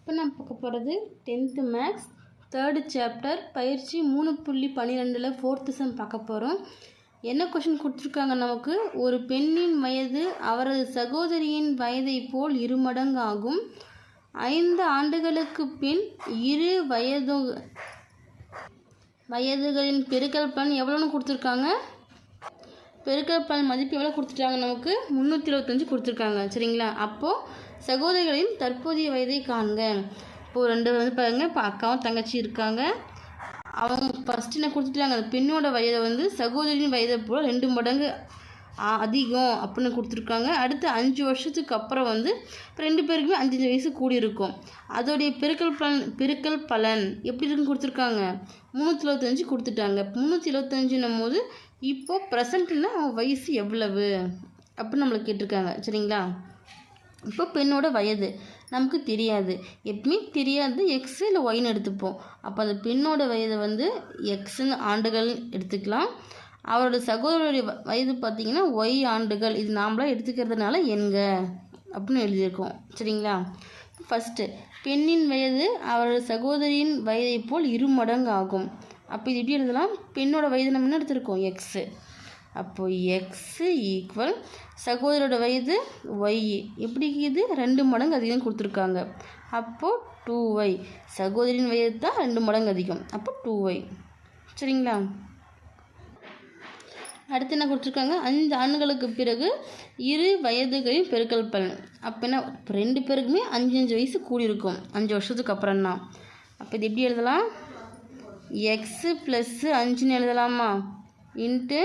இப்போ நான் பார்க்க போகிறது டென்த்து மேக்ஸ் தேர்டு சாப்டர் பயிற்சி மூணு புள்ளி பன்னிரெண்டில் ஃபோர்த்து சம் பார்க்க போகிறோம். என்ன கொஷின் கொடுத்துருக்காங்க நமக்கு? ஒரு பெண்ணின் வயது அவரது சகோதரியின் வயதைப் போல் இருமடங்கு ஆகும். ஐந்து ஆண்டுகளுக்கு பின் இரு வயது வயதுகளின் பெருக்கல் பலன் எவ்வளோன்னு கொடுத்துருக்காங்க? பெருக்கல் பலன் மதிப்பு எவ்வளோ கொடுத்துட்டாங்க நமக்கு? முந்நூற்றி இருபத்தஞ்சு கொடுத்துருக்காங்க. சரிங்களா? அப்போது சகோதரிகளின் தற்போதைய வயதை காண்க. இப்போது ரெண்டு வந்து பாருங்கள் இப்போ அக்காவும் தங்கச்சி இருக்காங்க. அவங்க ஃபஸ்ட்டு என்ன கொடுத்துட்டாங்க? அந்த பெண்ணோட வயதை வந்து சகோதரியின் வயதை போல் ரெண்டு மடங்கு அதிகம் அப்படின்னு கொடுத்துருக்காங்க. அடுத்து அஞ்சு வருஷத்துக்கு அப்புறம் வந்து ரெண்டு பேருக்குமே அஞ்சஞ்சு வயசு கூடி இருக்கும் அதோடைய பெருக்கல் பலன் பெருக்கல் பலன் எப்படி இருக்குன்னு கொடுத்துருக்காங்க. முந்நூற்றி இருபத்தஞ்சு கொடுத்துட்டாங்க. முந்நூற்றி இருபத்தஞ்சுன்னும் போது இப்போ ப்ரெசண்ட்டில் அவன் வயசு எவ்வளவு அப்படின்னு நம்மளை கேட்டிருக்காங்க. சரிங்களா? இப்போ பெண்ணோட வயது நமக்கு தெரியாது. எப்பவுமே தெரியாது. எக்ஸு இல்லை ஒயின்னு எடுத்துப்போம். அப்போ அந்த பெண்ணோட வயதை வந்து எக்ஸுன்னு ஆண்டுகள் எடுத்துக்கலாம். அவரோட சகோதரருடைய வ- வயது பார்த்திங்கன்னா ஒய் ஆண்டுகள். இது நாமளாக எடுத்துக்கிறதுனால எண்க அப்படின்னு எழுதியிருக்கோம். சரிங்களா? ஃபஸ்ட்டு பெண்ணின் வயது அவரோட சகோதரியின் வயதைப் போல் இரு மடங்கு ஆகும். அப்போ இது எப்படி எழுதலாம்? பெண்ணோட வயது நம்ம என்ன எடுத்திருக்கோம்? எக்ஸு அப்போது எக்ஸு ஈக்குவல் சகோதரோட வயது ஒய் எப்படி இது? ரெண்டு மடங்கு அதிகம் கொடுத்துருக்காங்க. அப்போது டூ ஒய் சகோதரின் வயது தான் ரெண்டு மடங்கு அதிகம். அப்போ டூ ஒய் சரிங்களா? அடுத்து என்ன கொடுத்துருக்காங்க? அஞ்சு ஆண்டுகளுக்கு பிறகு இரு வயதுகளையும் பெருக்கல் பலன். அப்போ என்ன? ரெண்டு பேருக்குமே அஞ்சு அஞ்சு வயசு கூடி இருக்கும். அஞ்சு வருஷத்துக்கு அப்புறம் தான் அப்போ இது எப்படி எழுதலாம்? எக்ஸு ப்ளஸ்ஸு அஞ்சுன்னு எழுதலாமா? இன்ட்டு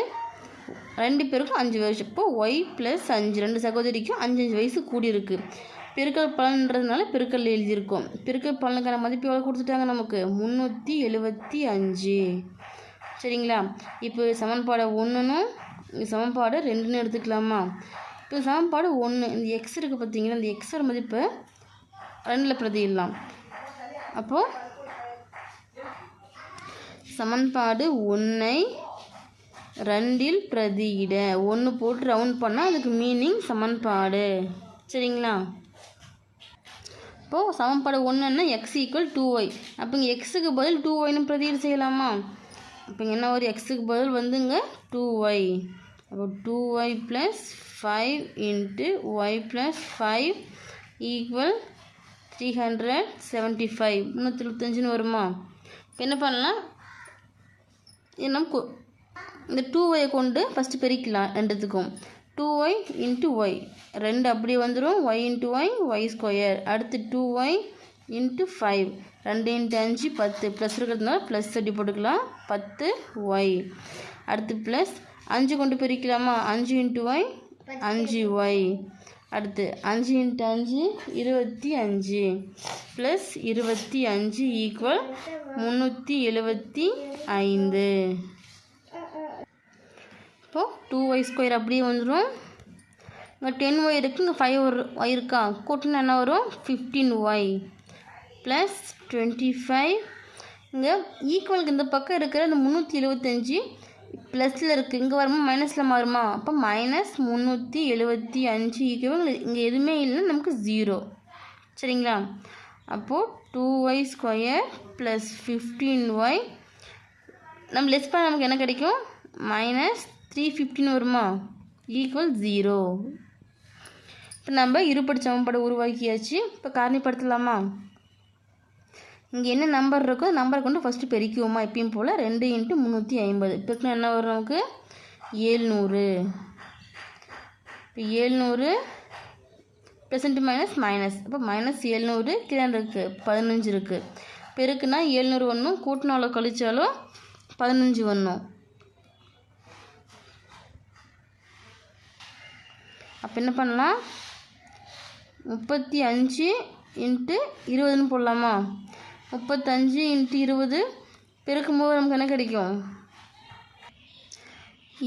ரெண்டு பேருக்கும் அஞ்சு வருஷம் இப்போ ஒய் ப்ளஸ் அஞ்சு ரெண்டு சகோதரிக்கும் அஞ்சு அஞ்சு வயசு கூடி இருக்கு. பெருக்கல் பலன்றதுனால பெருக்கல் எழுதியிருக்கோம். பெருக்கல் பலனுக்கான மதிப்பு எவ்வளோ கொடுத்துட்டாங்க நமக்கு? முந்நூற்றி எழுபத்தி அஞ்சு. சரிங்களா? இப்போ சமன்பாடு ஒன்றுனும் சமன்பாடு ரெண்டுன்னு எடுத்துக்கலாமா? இப்போ சமன்பாடு ஒன்று இந்த எக்ஸ் இருக்குது பார்த்தீங்கன்னா இந்த எக்ஸோட மதிப்பு ரெண்டில் பிரதியிடலாம். அப்போது சமன்பாடு ஒன்றை ரெண்டில் பிரதியிட. ஒன்று போட்டு ரவுண்ட் பண்ணால் அதுக்கு மீனிங் சமன்பாடு. சரிங்களா? இப்போது சமன்பாடு ஒன்றுன்னா எக்ஸ் ஈக்குவல் டூ ஒய் அப்போ இங்கே எக்ஸுக்கு பதில் டூ ஒய்னு பிரதியீடு செய்யலாமா? இப்போ என்ன ஒரு எக்ஸுக்கு பதில் வந்துங்க? டூ ஒய் அப்போ two Y plus five into Y plus five equal three hundred seventy five முந்நூற்றி இருபத்தஞ்சுன்னு வருமா? இப்போ என்ன பண்ணலாம்? இது நம்ம கொ- இந்த டூ ஒயை கொண்டு ஃபஸ்ட்டு பெருக்கலாம் ரெண்டுத்துக்கும். டூ ஒய் இன்ட்டு ஒய் ரெண்டு அப்படியே வந்துடும் Y into Y Y square அடுத்து டூ ஒய் இன்ட்டு ஃபைவ் ரெண்டு இன்ட்டு அஞ்சு பத்து. ப்ளஸ் இருக்கிறதுனால ப்ளஸ் அடி போட்டுக்கலாம். பத்து ஒய் அடுத்து ப்ளஸ் அஞ்சு கொண்டு பிரிக்கலாமா? அஞ்சு இன்ட்டு ஒய் அஞ்சு ஒய் அடுத்து அஞ்சு இன்ட்டு அஞ்சு இருபத்தி அஞ்சு. ப்ளஸ் இருபத்தி அஞ்சு ஈக்குவல் முந்நூற்றி எழுபத்தி ஐந்து. இப்போது டூ ஒய் ஸ்கொயர் அப்படியே வந்துடும் இங்கே டென் ஒய் இருக்குது இங்கே ஃபைவ் ஒய் இருக்கா? கூட்டினா என்ன வரும்? Fifteen Y plus twenty five இங்கே ஈக்குவலுக்கு இந்த பக்கம் இருக்கிற இந்த முந்நூற்றி எழுபத்தஞ்சி ப்ளஸில் இருக்குது இங்கே வருமா? மைனஸில் மாறுமா? அப்போ மைனஸ் முந்நூற்றி எழுபத்தி அஞ்சு ஈக்குவல் இங்கே எதுவுமே இல்லைன்னா நமக்கு ஜீரோ சரிங்களா? அப்போது two Y square plus fifteen Y நம்ம லெஸ் பண்ண நமக்கு என்ன கிடைக்கும்? மைனஸ் த்ரீ ஃபிஃப்டின் வருமா? ஈக்குவல் ஜீரோ இப்போ நம்ம இருபடி சமன்பாடு உருவாக்கியாச்சு. இப்போ காரணிப்படுத்தலாமா? இங்கே என்ன நம்பர் இருக்கோ நம்பரை கொண்டு ஃபஸ்ட்டு பெருக்கிவோமா எப்பயும் போல். ரெண்டு இன்ட்டு முந்நூற்றி ஐம்பது. பெருக்கினா என்ன வரும் நமக்கு? ஏழ்நூறு. இப்போ ஏழ்நூறு ப்ளசன்ட் மைனஸ் மைனஸ் இப்போ மைனஸ் ஏழ்நூறு கீழே இருக்குது பதினஞ்சு இருக்குது பெருக்குனா ஏழ்நூறு ஒன்றும் கூட்டினாலோ கழித்தாலும் பதினஞ்சு ஒன்றும் அப்போ என்ன பண்ணலாம்? முப்பத்தி அஞ்சு இன்ட்டு இருபதுன்னு போடலாமா? முப்பத்தஞ்சு இன்ட்டு இருபது. பெருக்கும்போது நமக்கு என்ன கிடைக்கும்?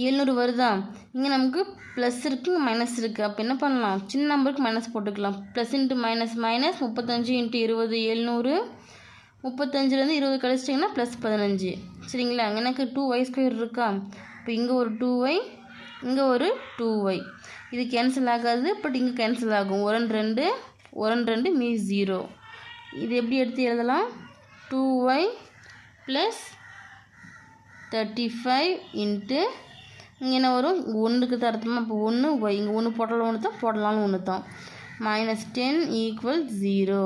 எழுநூறு வருதா? இங்கே நமக்கு ப்ளஸ் இருக்குது மைனஸ் இருக்குது அப்போ என்ன பண்ணலாம்? சின்ன நம்பருக்கு மைனஸ் போட்டுக்கலாம். ப்ளஸ் இன்ட்டு மைனஸ் மைனஸ் முப்பத்தஞ்சு இன்ட்டு இருபது எழுநூறு. முப்பத்தஞ்சுலேருந்து இருபது கழிச்சிட்டிங்கன்னா ப்ளஸ் பதினஞ்சு. சரிங்களா? எனக்கு டூ ஒய் ஸ்கொயர் இருக்கா? இப்போ இங்கே ஒரு டூ ஒய் இங்கே ஒரு டூ ஒய் இது கேன்சல் ஆகாது பட் இங்கே கேன்சல் ஆகும். ஒரன் ரெண்டு ஒரன் ரெண்டு மீ ஜீரோ இது எப்படி எடுத்து எழுதலாம்? Two Y plus thirty five into இங்கே என்ன வரும்? ஒன்றுக்கு தரத்துமா இப்போ ஒன்று ஒய் இங்கே ஒன்று போடலாம் ஒன்று தான் போடலாம்னு ஒன்று தான் மைனஸ் டென் ஈக்குவல் ஜீரோ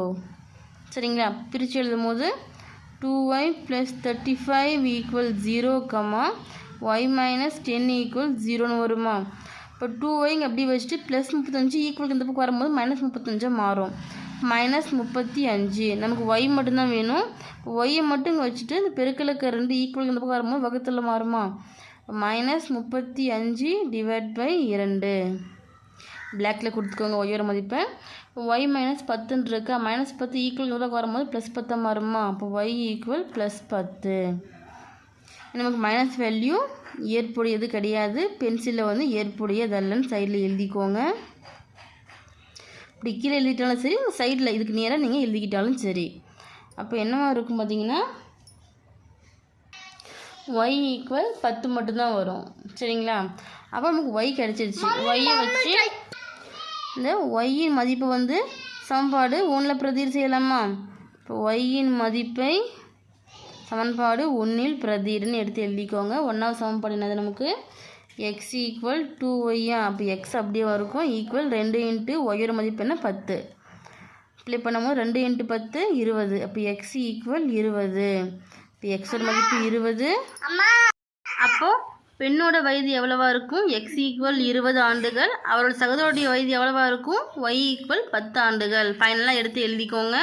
சரிங்களா? பிரித்து எழுதும் போது two Y plus thirty five equal zero comma Y minus ten equal ஜீரோன்னு வருமா? இப்போ டூ ஒய் இங்கே அப்படி வச்சுட்டு ப்ளஸ் முப்பத்தஞ்சு ஈக்குவல் இந்த பக்கம் வரும்போது மைனஸ் முப்பத்தஞ்சாக மாறும். மைனஸ் முப்பத்தி அஞ்சு. நமக்கு ஒய் மட்டும்தான் வேணும். ஒய்யை மட்டும் இங்கே வச்சுட்டு இந்த பெருக்கலுக்கு ரெண்டு ஈக்குவல் இந்த பக்கம் வரும்போது வகுத்தில் மாறுமா? மைனஸ் முப்பத்தி அஞ்சு டிவைட் பை இரண்டு. பிளாக்ல கொடுத்துக்கோங்க ஒய்யோட மதிப்பை. ஒய் மைனஸ் பத்துன்னு இருக்கா? மைனஸ் பத்து ஈக்குவல் கூட வரும்போது ப்ளஸ் பத்தாக மாறுமா? அப்போ ஒய் ஈக்குவல் ப்ளஸ் பத்து. நமக்கு மைனஸ் வேல்யூ ஏற்புடையது கிடையாது. பென்சிலில் வந்து ஏற்புடையதல்லன்னு சைடில் எழுதிக்கோங்க. இப்படி கீழே எழுதிட்டாலும் சரி சைடில் இதுக்கு நேராக நீங்கள் எழுதிக்கிட்டாலும் சரி. அப்போ என்னவா இருக்கும் பார்த்தீங்கன்னா ஒய் ஈக்குவல் பத்து மட்டும்தான் வரும். சரிங்களா? அப்போ நமக்கு ஒய் கிடச்சிருச்சு. ஒய்யை வச்சு இந்த ஒய்யின் மதிப்பை வந்து சமன்பாடு ஒன்றில் பிரதீர் செய்யலாமா? இப்போ ஒய்யின் மதிப்பை சமன்பாடு ஒன்றில் பிரதீர்னு எடுத்து எழுதிக்கோங்க. ஒன்றாவது சமன்பாடு என்னது நமக்கு? எக்ஸ் ஈக்குவல் டூ ஒய்யா அப்போ எக்ஸ் அப்படியே இருக்கும் ஈக்குவல் ரெண்டு இன்ட்டு ஒய்யோட மதிப்பு என்ன? பத்து. அப்ளை பண்ணும்போது ரெண்டு இன்ட்டு பத்து இருபது. அப்போ எக்ஸ் ஈக்குவல் இருபது. இப்போ எக்ஸோட மதிப்பு இருபது. அப்போது பெண்ணோட வயது எவ்வளவா இருக்கும்? எக்ஸ் ஈக்குவல் இருபது ஆண்டுகள். அவரோட சகோதரோடைய வயது எவ்வளவா இருக்கும்? ஒய் ஈக்குவல் பத்து ஆண்டுகள். ஃபைனலாக எடுத்து எழுதிக்கோங்க.